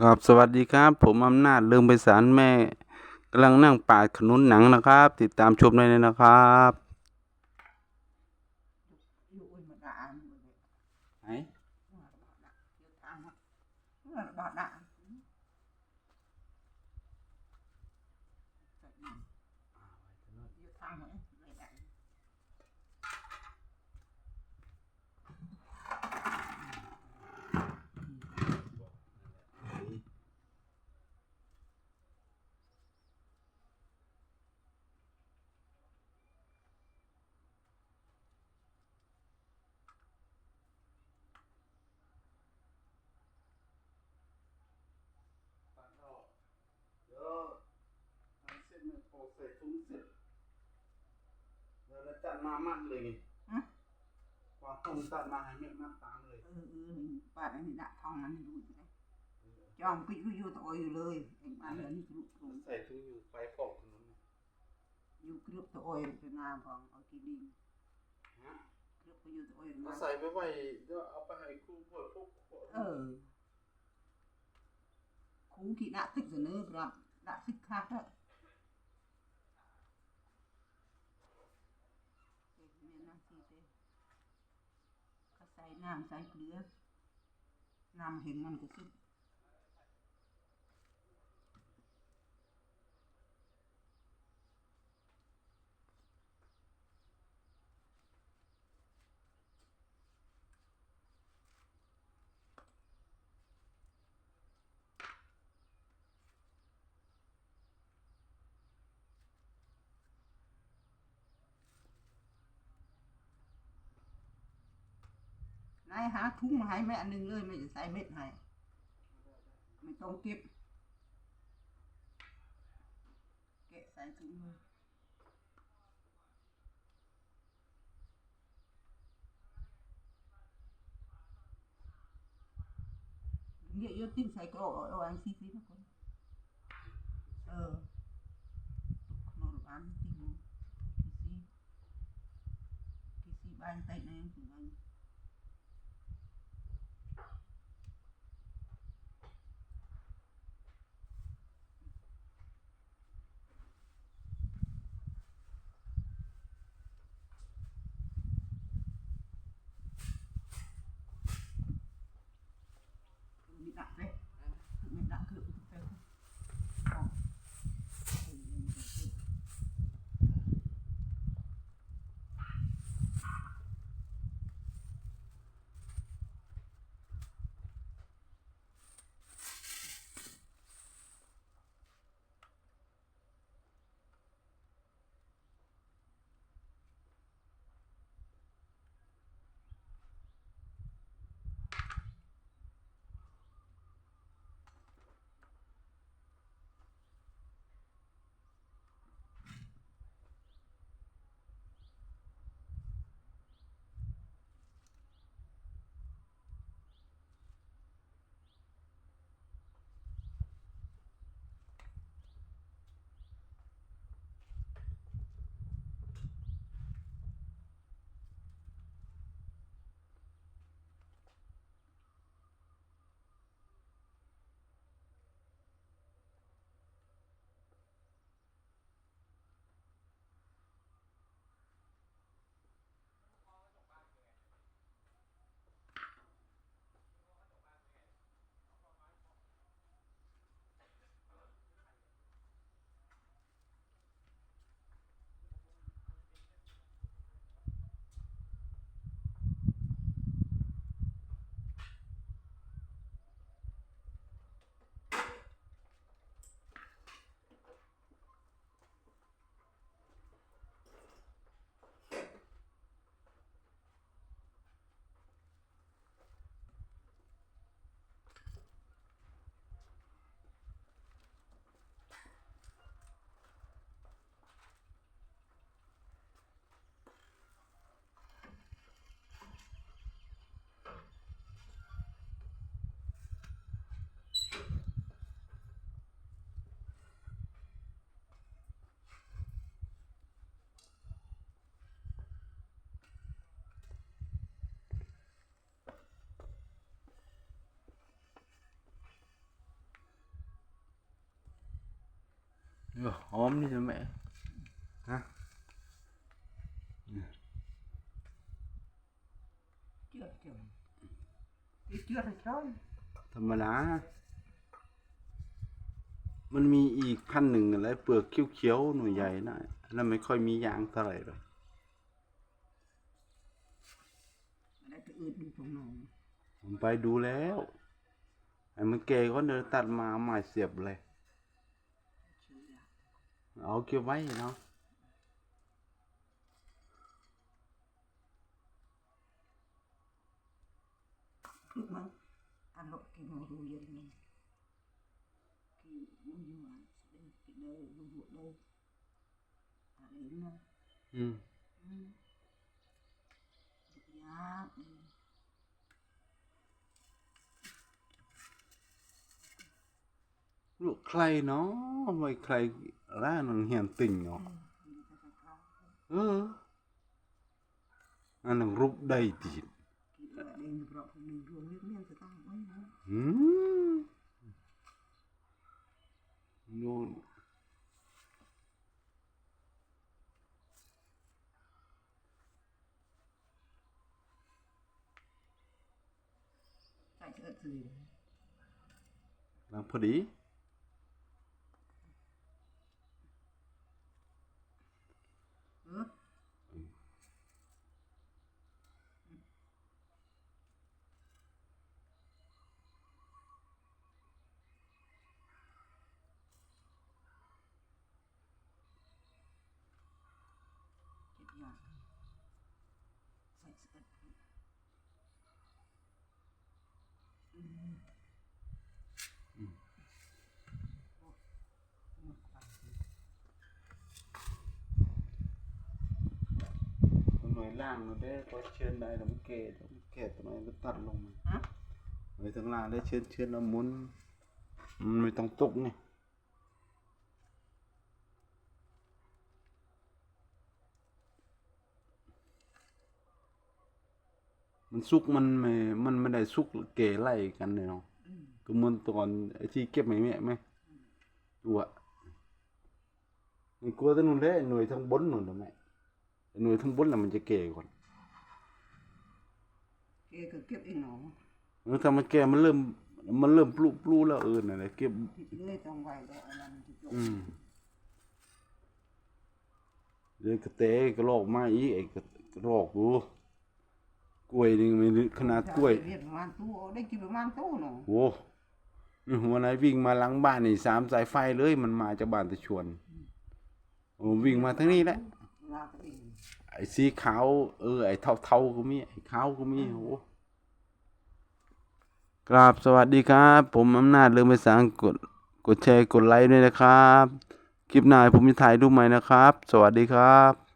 ครับสวัสดีครับ ผมอำนาจเรืองไพศาลแม่กำลังนั่งปาดขนุนหนังนะครับ ติดตามชมได้เลยนะครับอยู่อุ่นมาด่าหมดเลยไหน ว่าบ่ด่าเดี๋ยวทางว่าว่าบ่ด่าอยู่ทางไหนไม่ได้ เดี๋ยวทำเส้นมันโปใส่ถุงเสร็จ แล้วเราจัดมามัดเลยไงฮะวางตรงตัดมาให้แม่มัดตามเลยเออเออป้าอันนี้ด่าทองนั้นดูอยู่เลยจองปิดอยู่ตัวอยู่เลยไอ้บ้านนี้กรุบกรุบใส่ถุงอยู่ไฟปอกขนุนน่ะอยู่กรุบตัวเป็นงามของเอากินดินฮะกรุบไปอยู่ตัวเรามาใส่ไปไว้เดี๋ยวเอาไปให้ครูพวกพวกพวกเออคงที่ด่าตึกเสนอครับด่าตึกคักอะเนี่ยนะสิเด้ก็ใส่ น้ำใส่เกลือน้ำเห็นมันก็สุด หาถุงมาให้แม่อันหนึงเลยไม่จะใส่เม็ดให้ไม่ต้องเก็บแกะใส่ถุงเลยเยอะเยอะติ้งใส่กรอกเอาอันซีซีทุกคนเออขนมอันติ้งกีซีกีซีบ้านใต้ในถึงอัน หอมนี่ใช่ไหมฮะ chưa chưa đi chưa rồi thôi ธรรมดา มันมีอีกพันธุ์หนึ่งอะไรเปลือกเขียวๆหน่วยใหญ่นะแล้วไม่ค่อยมียางเท่าไหร่หรอก đây cái ướt đi trong này ผมไปดูแล้วไอ้มันแก่ก็เดินตัดมาเอาไม้เสียบเลย chưa ra เอาเก็บไว้เนาะ lúc mà ăn lộn cái màu đồ yên này cái mua như mà đây cái đây đồ vụ đây à đến này อืม ừ. dạ ừ. ลูกใคร เนาะไว้ใครล่าหนังเหียนติ่งเนาะ Ừ, nhìn ra là cao. เออ อันนั้นรูปได้ตีน Cái ở đây được rõ thì mình ruộng nước miên sẽ tăng mấy nữa อืมนู่น chạy sợ gì đấy หลังพอดี ừ. Chết nhà. Sạch sẽ. Ừ. Ôi, ngược vào. หน่วย ล่างมันได้ก็เชิญได้แล้วมันเกตมันเกตตรงไหนก็ตัดลงมา Hả? หน่วยทางล่างได้เชิญเชิญแล้วหมุนมันไม่ต้องตกนี่มันสุกมันไม่มันไม่ได้สุกเกไล่กันเลยเนาะ Ừ. ก็เหมือนตอนไอ้ที่เก็บไม่แม่ไหมดูอะมันกลัวแต่นู่นแหละหน่วยทางบนนู่นนะแม่ หน่วยทางบนน่ะมันจะเก่ก่อน Kia cứ kiếp in nó แล้วถ้ามันแก่มันเริ่ม มันเริ่มปลุปลุแล้วเออน่ะนะเก็บ thịt lưới trong vài độ làm thịt chỗ อืมเลยกระเตะกระโลอกมาอีกไอ้กระกระโลอกดูกล้วยนี่มันขนาดกล้วย Việt man tu ở đây chỉ man tu nó โว้นี่หัวไหนวิ่งมาหลังบ้านนี่สามสายไฟเลย มันมาจากบ้านตะชวนโอ้วิ่งมาทางนี้แหละ là cái gì ไอ้ สีขาวเออไอ้เทาเทาๆก็มีไอ้ขาวก็มีโอ้กราบสวัสดีครับ ผมอำนาจเรื่องภาษาอังกฤษกดแชร์กดไลค์ด้วยนะครับ คลิปหน้าผมจะถ่ายรูปใหม่นะครับ สวัสดีครับ